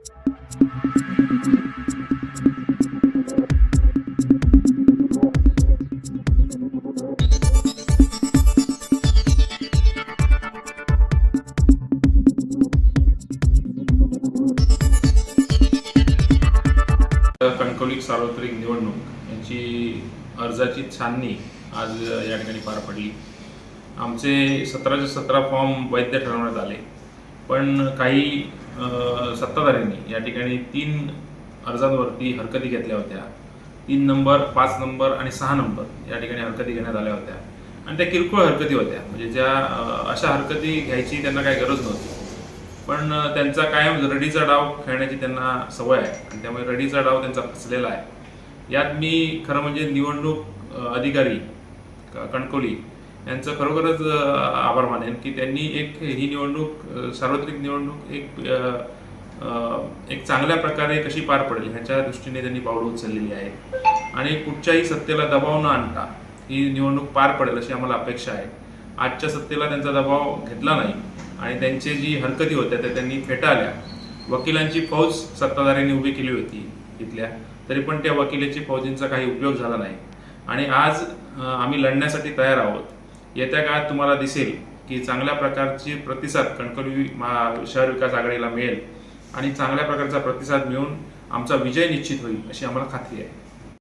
कणकवली सार्वत्रिक निवडणूक. यांची अर्जाची छाननी आज या ठिकाणी पार पडली. आमचे सतराचे सतरा फॉर्म वैध ठरवण्यात आले. पण काही सत्ताधाऱ्यांनी या ठिकाणी तीन अर्जांवरती हरकती घेतल्या होत्या. तीन नंबर पाच नंबर आणि सहा नंबर या ठिकाणी हरकती घेण्यात आल्या होत्या. आणि त्या किरकोळ हरकती होत्या. म्हणजे ज्या अशा हरकती घ्यायची त्यांना काही गरज नव्हती. पण त्यांचा कायम रडीचा डाव खेळण्याची त्यांना सवय आहे. आणि त्यामुळे रडीचा डाव त्यांचा फसलेला आहे. यात मी खरं म्हणजे निवडणूक अधिकारी कणकोली यांचं खरोखरच आभार मानेन की त्यांनी एक ही निवडणूक सार्वत्रिक निवडणूक एक एक चांगल्या प्रकारे कशी पार पडेल ह्याच्या दृष्टीने त्यांनी पावलं उचललेली आहेत आणि कुठच्याही सत्तेला दबाव न आणता ही निवडणूक पार पडेल अशी आम्हाला अपेक्षा आहे. आजच्या सत्तेला त्यांचा दबाव घेतला नाही आणि त्यांची जी हरकती होत्या त्या त्यांनी फेटाळल्या. वकिलांची फौज सत्ताधाऱ्यांनी उभी केली होती तिथल्या तरी पण त्या वकिलाची फौजींचा काही उपयोग झाला नाही. आणि आज आम्ही लढण्यासाठी तयार आहोत. येत्या काळात तुम्हाला दिसेल की चांगल्या प्रकारची प्रतिसाद कणकवली महा- शहर विकास आघाडीला मिळेल आणि चांगल्या प्रकारचा प्रतिसाद मिळून आमचा विजय निश्चित होईल अशी आम्हाला खात्री आहे.